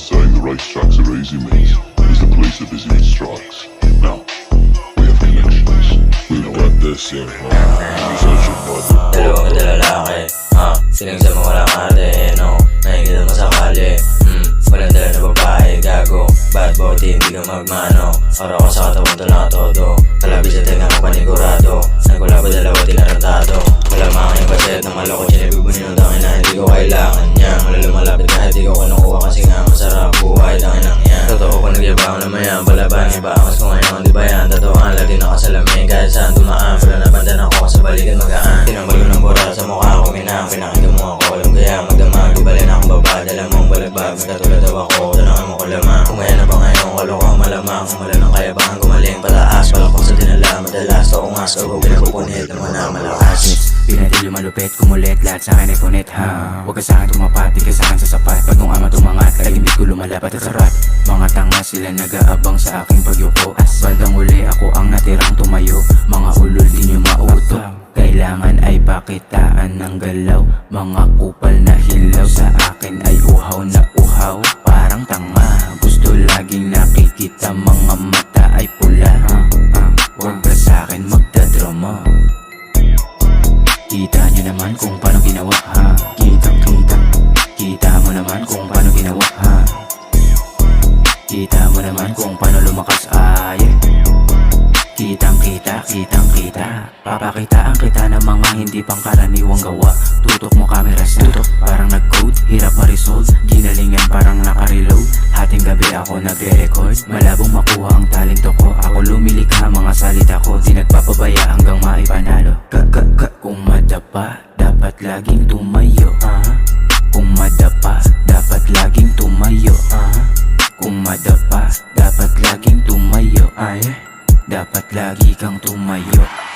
Saying the racetracks are easy. Because the police are busy with strikes. We have connections. We got this in Such a bud. Dalawang ganda lalaki Ha? Silang sa mga walang ate No? Nakikita mo sa kali Hmm? Walang dala na babae Gago Bad body Hindi ka magmano Para ko sa katawan to na todo Kalabi sa tenga ko panigurado Nagkulabo dalawa tinarantado Wala mga baset na maloko Sinabibunin ng tangin na hindi ko kailangan niya Wala lumalapit kahit di ko kinukuha Kasi nga masarap buhay tangin ang yan Totoo ko nagyabang na mayan Palaban iba angas ko ngayon Di ba yan? Tatoan lagi nakasalamin Kahit saan dumaan. Wala nabandan ako sa balikan magaan. Tinambal ko ng bura sa mukha ko Minang pinakinggan mo ako. Alam kaya magdamag Di balin akong baba? Dala mong balagbag May katulad daw ako Tanangan mo ko lamang Kumaya na ba ngayon Kalokang malamang. Kung malamang kaya bang gumaling Pataas Palakpak sa dinala Madalas Ako pinapupunit Naman na. malakas Yung malupit, kumulit, lahat sa akin ay punit ha? Huwag ka sa akin tumapat, di sa akin sa sapat Pag nung ama tumangat, kalimit ko lumalapat at sarat. Mga tanga sila nag-aabang sa aking pagyuko. Bandang uli ako ang natirang tumayo. Mga ulol di nyo mauto Kailangan ay pakitaan ng galaw. Mga kupal na hilaw Sa akin ay uhaw na uhaw. Parang tanga Gusto laging nakikita Mga mata Kita nyo naman kung paano ginawa. Ha? Kita, kita. Kita mo naman kung paano ginawa. Ha? Kita mo naman kung paano lumakas. Ay Kitang kita, kitang kita. Papakitaan kita ng mga hindi pangkaraniwang gawa. Tutok mo camera sa tutok. Parang nag-code, hirap ma-resolve. Ginalingan parang naka-reload. Hating gabi ako nagre-record. Malabong makuha ang talento ko. Ako lumilikha mga salita ko. Di nagpapabaya madapa, dapat laging tumayo ah. Kung madapa, dapat laging tumayo ah. Kung madapa, dapat laging tumayo ay Dapat lagi kang tumayo